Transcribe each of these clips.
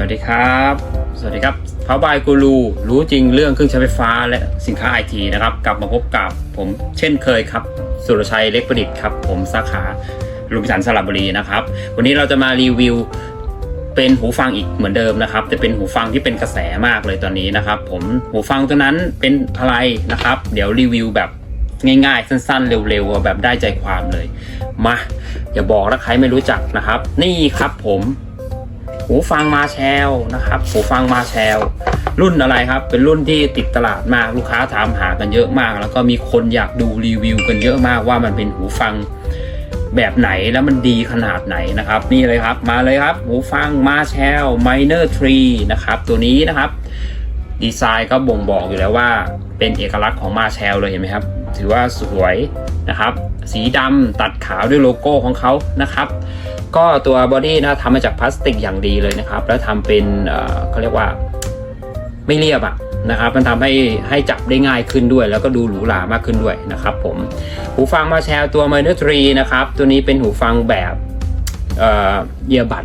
วัสดีครับ สวัสดีครับพาวบายกูรูรู้จริงเรื่องเครื่องใช้ไฟฟ้าและสินค้าไอทีนะครับ กลับมาพบกับผมเช่นเคยครับ สุรชัยเล็กประดิษฐ์ครับ ผมสาขาลุมิสันสระบุรีนะครับ วันนี้เราจะมารีวิวเป็นหูฟังอีกเหมือนเดิมนะครับ แต่เป็นหูฟังที่เป็นกระแสมากเลยตอนนี้นะครับ ผมหูฟังตัวนั้นเป็นอะไรนะครับ เดี๋ยวรีวิวแบบง่ายๆ สั้นๆ เร็วๆแบบได้ใจความเลย มาอย่าบอกนะใครไม่รู้จักนะครับ นี่ครับผม หูฟังมาแชลนะครับหูฟังมาแชลรุ่นอะไรครับ เป็นรุ่นที่ติดตลาดมากลูกค้าถามหากันเยอะมาก แล้วก็มีคนอยากดูรีวิวกันเยอะมากว่ามันเป็นหูฟังแบบไหนแล้วมันดีขนาดไหนนะครับ นี่เลยครับมาเลยครับ หูฟังมาแชล Minor 3นะครับ ตัวนี้นะครับ ดีไซน์ก็บ่งบอกอยู่แล้วว่าเป็นเอกลักษณ์ของมาแชลเลยเห็นไหมครับ ถือว่าสวยนะครับ สีดำตัดขาวด้วยโลโก้ของเขานะครับ ก็ตัวบอดี้นะทำมาจากพลาสติกอย่างดีเลยนะครับ แล้วทำเป็นเขาเรียกว่าไม่เรียบอะนะครับมันทำให้ให้จับได้ง่ายขึ้นด้วย แล้วก็ดูหรูหรามากขึ้นด้วยนะครับผมหูฟังมาแชร์ตัว Minor 3นะครับ ตัวนี้เป็นหูฟังแบบเอียบัด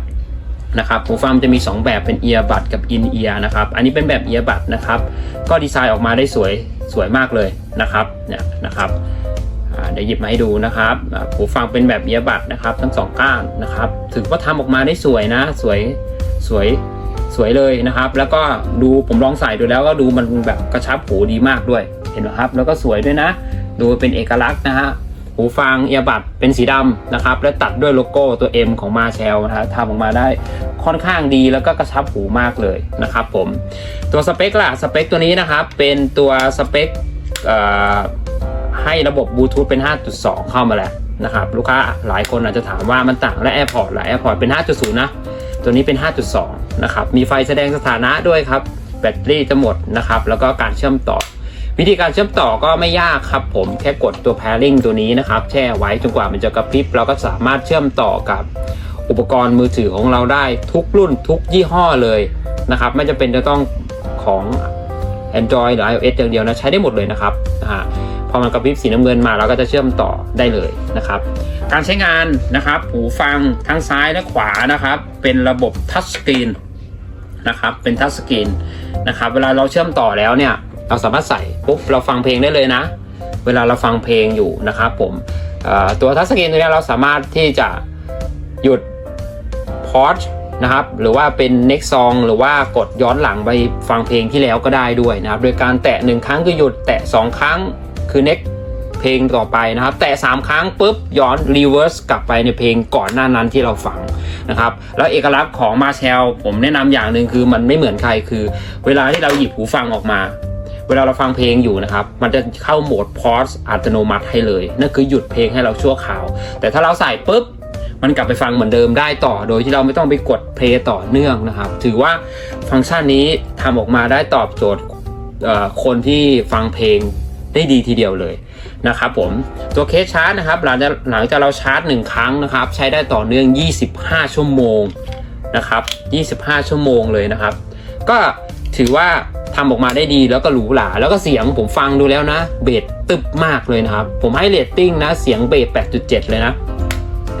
นะครับหูฟังจะมี 2 แบบเป็นเอียบัดกับอินเอียนะครับอันนี้เป็นแบบเอียบัดนะครับ ก็ดีไซน์ออกมาได้สวยสวยมากเลยนะครับเนี่ยนะครับ เดี๋ยวหยิบมาให้ดูนะครับหูฟังเป็นแบบเอียบัดนะครับ ทั้งสองก้านนะครับถือว่าทำออกมาได้สวยนะ สวยสวยสวยเลยนะครับ แล้วก็ดูผมลองใส่ดูแล้วก็ดูมันแบบกระชับหูดีมากด้วยเห็นไหมครับ แล้วก็สวยด้วยนะ ดูเป็นเอกลักษณ์นะฮะหูฟังเอียบัดเป็นสีดำนะครับ และตัดด้วยโลโก้ตัว M ของมาแชลนะฮะทำออกมาได้ค่อนข้างดีแล้วก็กระชับหูมากเลยนะครับผมตัวสเปคล่ะสเปคตัวนี้นะครับ เป็นตัวสเปคเอ่อ ให้ระบบบลูทูธเป็น 5.2 เข้ามาแล้วนะครับลูกค้าหลายคนอาจจะถามว่ามันต่างและ AirPods และ AirPods เป็น 5.0 นะ ตัวนี้เป็น 5.2 นะครับ มีไฟแสดงสถานะด้วยครับ แบตเตอรี่จะหมดนะครับ แล้วก็การเชื่อมต่อ วิธีการเชื่อมต่อก็ไม่ยากครับผมแค่กดตัว pairing ตัวนี้นะครับ แช่ไว้จนกว่ามันจะกระพริบเราก็สามารถเชื่อมต่อกับอุปกรณ์มือถือของเราได้ทุกรุ่นทุกยี่ห้อเลยนะครับไม่จำเป็นจะต้องของ Android หรือ iOS อย่างเดียวนะใช้ได้หมดเลยนะครับอ่า อมันกระพริบสีน้ำเงินมาเราก็จะเชื่อมต่อได้เลยนะครับ การใช้งานนะครับ หูฟังทั้งซ้ายและขวานะครับ เป็นระบบทัชสกรีนนะครับ เป็นทัชสกรีนนะครับ เวลาเราเชื่อมต่อแล้วเนี่ย เราสามารถใส่ปุ๊บเราฟังเพลงได้เลยนะ เวลาเราฟังเพลงอยู่นะครับ ผมตัวทัชสกรีนตัวนี้เราสามารถที่จะหยุดพอสนะครับหรือว่าเป็น next song หรือว่ากดย้อนหลังไปฟังเพลงที่แล้วก็ได้ด้วยนะครับ โดยการแตะหนึ่งครั้งคือหยุดแตะสองครั้ง คือ next เพลงต่อไปนะครับ แตะ3ครั้งปุ๊บย้อน reverse กลับไปในเพลงก่อนหน้านั้นที่เราฟังนะครับ แล้วเอกลักษณ์ของมาแชลผมแนะนำอย่างหนึ่งคือมันไม่เหมือนใครคือ เวลาที่เราหยิบหูฟังออกมา เวลาเราฟังเพลงอยู่นะครับ มันจะเข้าโหมดพอสอัตโนมัติให้เลย นั่นคือหยุดเพลงให้เราชั่วคราว แต่ถ้าเราใส่ปุ๊บมันกลับไปฟังเหมือนเดิมได้ต่อ โดยที่เราไม่ต้องไปกดเพลย์ต่อเนื่องนะครับ ถือว่าฟังก์ชันนี้ทำออกมาได้ตอบโจทย์คนที่ฟังเพลง ได้ดีทีเดียวเลยนะครับผมตัวเคสชาร์จนะครับหลังจากหลังจากเราชาร์จ 1 ครั้งนะครับ ใช้ได้ต่อเนื่อง 25 ชั่วโมงนะครับ25 ชั่วโมงเลยนะครับ ก็ถือว่าทำออกมาได้ดีแล้วก็หรูหราแล้วก็เสียงผมฟังดูแล้วนะ เบสตึบมากเลยนะครับ ผมให้เรตติ้งนะเสียงเบส8.7 เลยนะ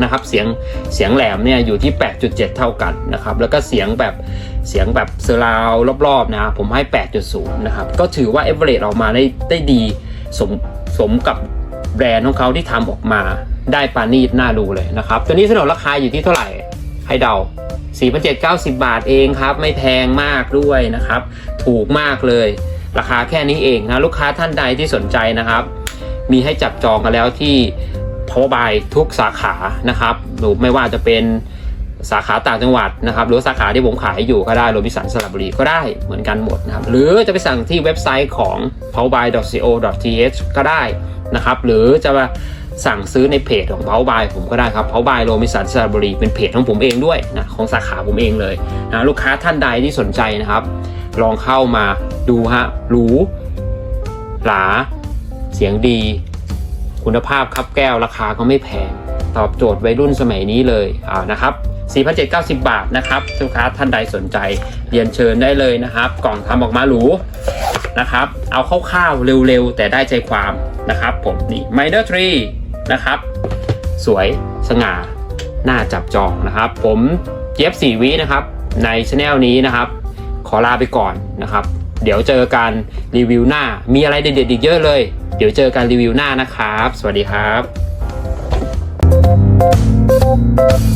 นะครับเสียงเสียงแหลมเนี่ยอยู่ที่ 8.7 เท่ากันนะครับแล้วก็เสียงแบบเสียงแบบเซอร์ราวรอบๆนะครับผมให้ 8.0 นะครับก็ถือว่าเอเวอเรออกมาได้ได้ดี สมสมกับแบรนด์ของเขาที่ทำออกมาได้ปานีตน่าดูเลยนะครับ ตัวนี้สนนราคาอยู่ที่เท่าไหร่ให้เดา 4,790 บาทเองครับ ไม่แพงมากด้วยนะครับ ถูกมากเลย ราคาแค่นี้เองนะ ลูกค้าท่านใดที่สนใจนะครับ มีให้จับจองกันแล้วที่ power by ทุกสาขานะครับหรือไม่ว่าจะเป็น สาขาต่างจังหวัดนะครับหรือสาขาที่ผมขายอยู่ก็ได้โรบิสันสระบุรีก็ได้เหมือนกันหมดนะครับหรือจะไปสั่งที่เว็บไซต์ของ powerby.co.th ก็ได้นะครับหรือจะมาสั่งซื้อในเพจของ powerby ผมก็ได้ครับ powerby โรบิสันสระบุรีเป็นเพจของผมเองด้วยนะของสาขาผมเองเลยนะลูกค้าท่านใดที่สนใจนะครับ ลองเข้ามาดูฮะหรูหราเสียงดี คุณภาพครับแก้วราคาก็ไม่แพงตอบโจทย์วัยรุ่นสมัยนี้เลยอ่านะครับ 4,790 บาทนะครับลูกค้าท่านใดสนใจเรียนเชิญได้เลยนะครับ กล่องทำออกมาหรูนะครับ เอาคร่าวๆเร็วๆ แต่ได้ใจความนะครับ ผมนี่ Minder Tree นะครับ สวยสง่าน่าจับจองนะครับ ผมเย็บ4วินะครับ ในช anel นี้นะครับ ขอลาไปก่อนนะครับ เดี๋ยวเจอกันรีวิวหน้ามีอะไรเด็ดๆอีกเยอะเลย เดี๋ยวเจอกันรีวิวหน้านะครับ สวัสดีครับ